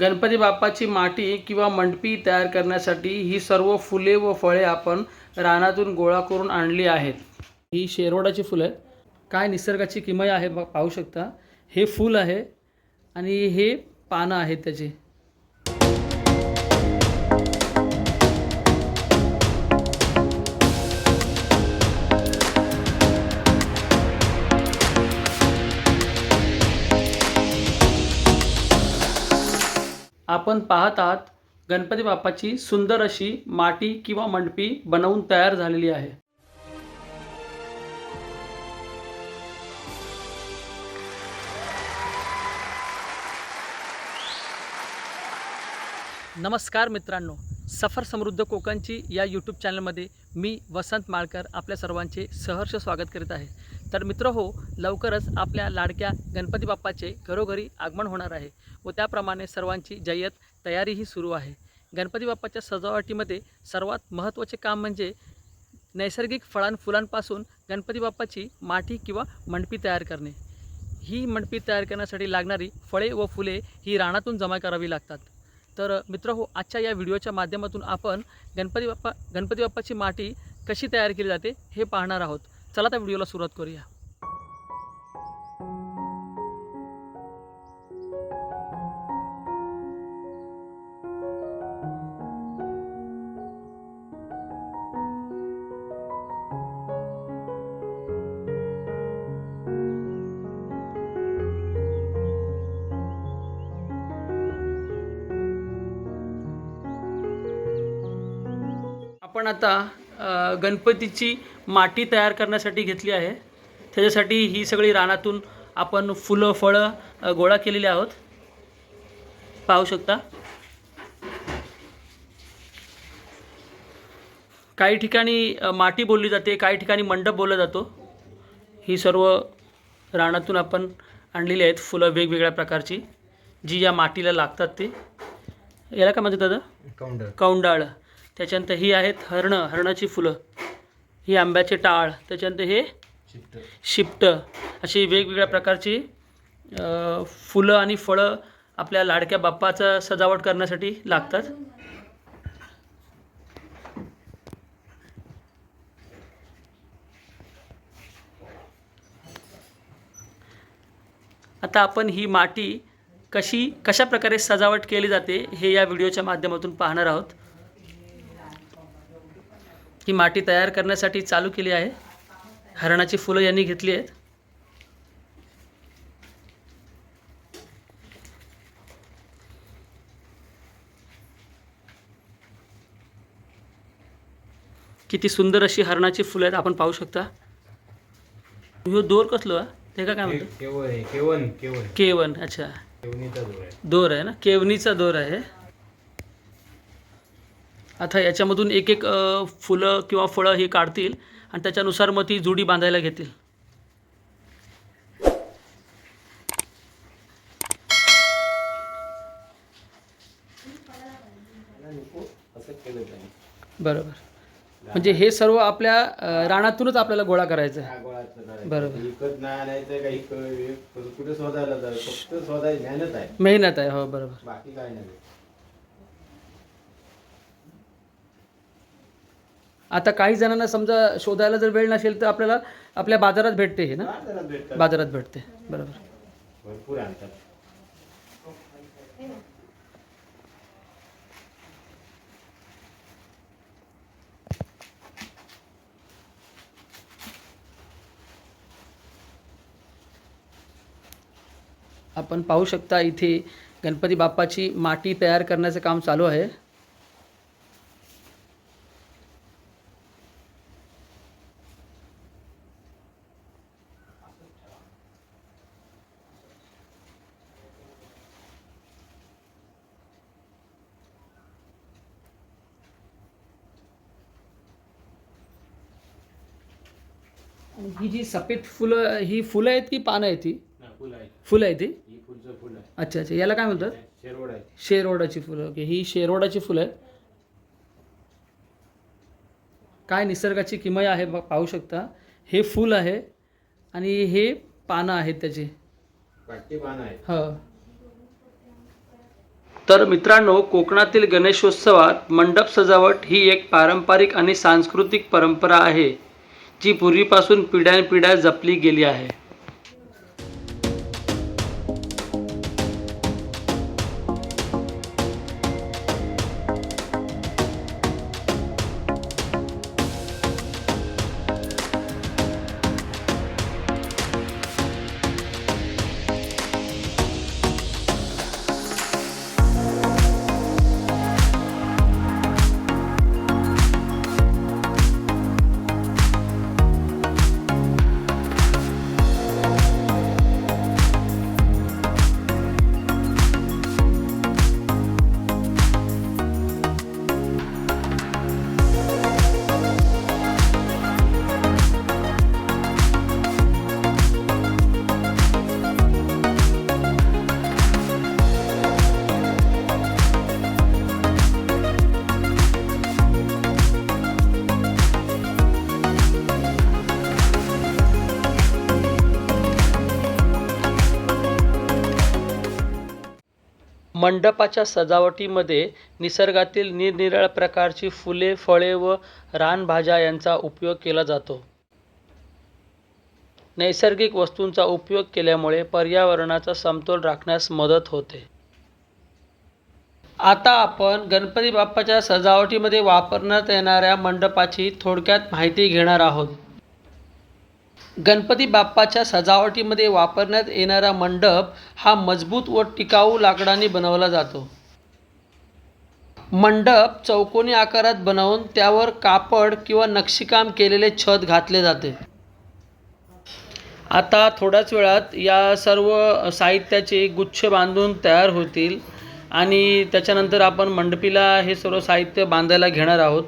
गणपती बाप्पाची माटी किंवा मंडपी तयार करण्यासाठी ही सर्व फुले व फळे आपण रानातून गोळा करून आणली आहेत. ही शेरवडाची फुलं आहेत. काय निसर्गाची किमया आहे बघ पाहू शकता. हे फूल आहे आणि हे पानं आहेत त्याची. आपण पाहत आहात गणपती बाप्पाची सुंदर अशी माटी किंवा मंडपी बनवून तयार झालेली आहे. नमस्कार मित्रांनो सफर समृद्ध कोकणची या यूट्यूब चॅनलमध्ये मी वसंत माळकर आपल्या सर्वांचे सहर्ष स्वागत करीत आहे. तर मित्र हो लवकरच आपल्या लाडक्या गणपती बाप्पाचे घरोघरी आगमन होणार आहे व त्याप्रमाणे सर्वांची जय्यत तयारीही सुरू आहे. गणपती बाप्पाच्या सजावटीमध्ये सर्वात महत्त्वाचे काम म्हणजे नैसर्गिक फळां फुलांपासून गणपती बाप्पाची माठी किंवा मंडपी तयार करणे. ही मंडपी तयार करण्यासाठी लागणारी फळे व फुले ही रानातून जमा करावी लागतात. तर मित्र हो आजच्या या व्हिडिओच्या माध्यमातून आपण गणपती बाप्पा गणपती बाप्पाची माटी कशी तयार केली जाते हे पाहणार आहोत. चला त्या व्हिडिओला सुरुवात करूया. आपण आता गणपतीची माटी तयार करण्यासाठी घेतली आहे. त्याच्यासाठी ही सगळी रानातून आपण फुलं फळं गोळा केलेली आहोत. पाहू शकता. काही ठिकाणी माटी बोलली जाते काही ठिकाणी मंडप बोलला जातो. ही सर्व रानातून आपण आणलेली आहेत फुलं वेगवेगळ्या प्रकारची जी या मातीला लागतात ते. याला काय म्हणतात दादा? काउंटर कौंडाळ. त्याच्यानंतर ही आहेत हरणं हरणाची फुलं. ही आंब्याचे टाळ त्याच्यानंतर हे शिपट अशी वेगवेगळ्या प्रकारची फुलं आणि फळं आपल्या लाडक्या बाप्पाचं सजावट करण्यासाठी लागतात. आता आपण ही माटी कशी कशा प्रकारे सजावट केली जाते हे या व्हिडिओच्या माध्यमातून पाहणार आहोत. ही माटी तयार करण्यासाठी चालू केली आहे. हरणाची फुलं यांनी घेतली आहेत. किती सुंदर अशी हरणाची फुलं आहेत आपण पाहू शकता. ह्यो दोर कसलो ते का काय म्हणतो? केवन केवन केवन अच्छा. आहे. दोर आहे ना? केवनीचा दोर आहे. आता याच्यामधून एक एक फुलं किंवा फळं ही काढतील आणि त्याच्यानुसार मग ती जुडी बांधायला घेतील. बरोबर. म्हणजे हे सर्व आपल्या रानातूनच आपल्याला गोळा करायचं आहे. हा. बरोबर. मेहनत आहे. हो बरोबर बाकी काय नाही आता काही जणांना समजा शोधायला जर वेळ नसेल तर आपल्याला आपल्या बाजारात भेटते हे ना? बाजारात भेटते. बरोबर. भरपूर आणतात. आपण पाहू शकता इथे गणपती बाप्पाची माटी तयार करण्याचं काम चालू आहे. ही जी सफेद फुलं ही फुलं आहेत की पानं आहेत ती फुल आहे फुलं आहेत ती ही अच्छा अच्छा. याला काय म्हणतात? शेरवडाची फुलं. ओके ही शेरवडाची फुलं आहेत. काय निसर्गाची किमया आहे बघ पाहू शकता. हे फूल आहे आणि हे पानं आहेत त्याची. काठी पान आहे हो. तर मित्रांनो कोकणातील गणेशोत्सवात मंडप सजावट ही एक पारंपरिक आणि सांस्कृतिक परंपरा आहे. जी पूर्वीपासून पिढ्यानपिढ्या जपली गेली आहे. मंडपाच्या सजावटीमध्ये निसर्गातील निरनिराळ्या प्रकारची फुले फळे व रानभाज्या यांचा उपयोग केला जातो. नैसर्गिक वस्तूंचा उपयोग केल्यामुळे पर्यावरणाचा समतोल राखण्यास मदत होते. आता आपण गणपती बाप्पाच्या सजावटीमध्ये वापरण्यात येणाऱ्या मंडपाची थोडक्यात माहिती घेणार आहोत. गणपती बाप्पाच्या सजावटीमध्ये वापरण्यात येणारा मंडप हा मजबूत व टिकाऊ लाकडाने बनवला जातो. मंडप चौकोनी आकारात बनवून त्यावर कापड किंवा नक्षीकाम केलेले छत घातले जाते. आता थोड्याच वेळात या सर्व साहित्याचे गुच्छ बांधून तयार होतील आणि त्याच्यानंतर आपण मंडपीला हे सर्व साहित्य बांधायला घेणार आहोत.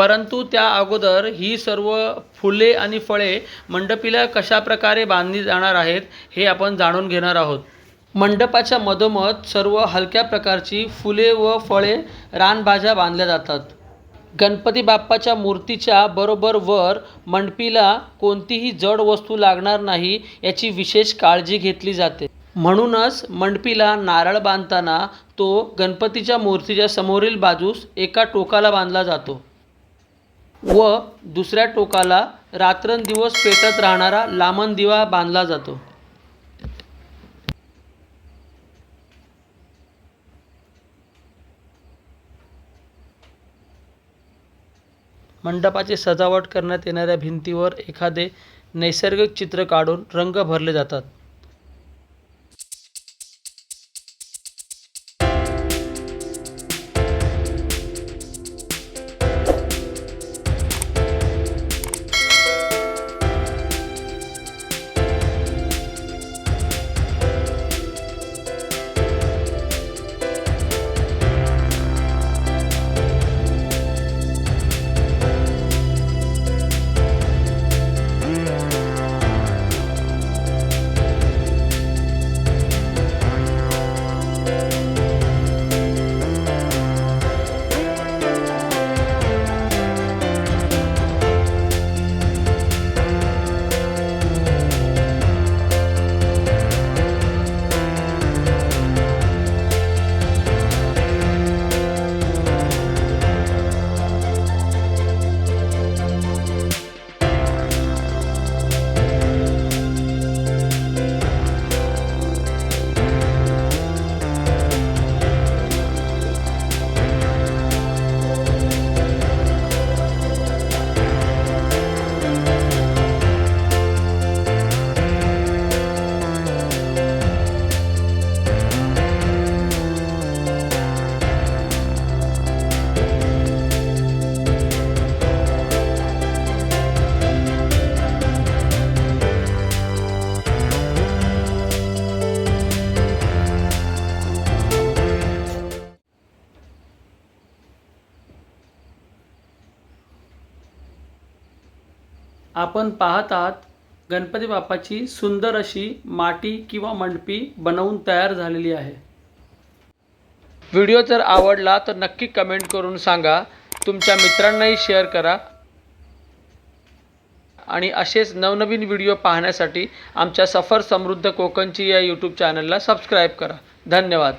परंतु त्या अगोदर ही सर्व फुले आणि फळे मंडपीला कशा प्रकारे बांधली जाणार आहेत हे आपण जाणून घेणार आहोत. मंडपाच्या मधोमध सर्व हलक्या प्रकारची फुले व फळे रानभाज्या बांधल्या जातात. गणपती बाप्पाच्या मूर्तीच्या बरोबर वर मंडपीला कोणतीही जड वस्तू लागणार नाही याची विशेष काळजी घेतली जाते. म्हणूनच मंडपीला नारळ बांधताना तो गणपतीच्या मूर्तीच्या समोरील बाजूस एका टोकाला बांधला जातो. व दुसऱ्या टोकाला रात्रंदिवस पेटत राहणारा लामण दिवा बांधला जातो. मंडपाची सजावट करण्यात येणाऱ्या भिंतीवर एखादे नैसर्गिक चित्र काढून रंग भरले जातात. आपण पाहत आहात गणपती बाप्पाची सुंदर अशी माटी किंवा मंडपी बनवून तयार झालेली आहे. व्हिडिओ जर आवडला तर नक्की कमेंट करून सांगा. तुमच्या मित्रांनाही शेअर करा. आणि असेच नवनवीन व्हिडिओ पाहण्यासाठी आमच्या सफर समृद्ध कोकणची या यूट्यूब चॅनलला सबस्क्राईब करा. धन्यवाद.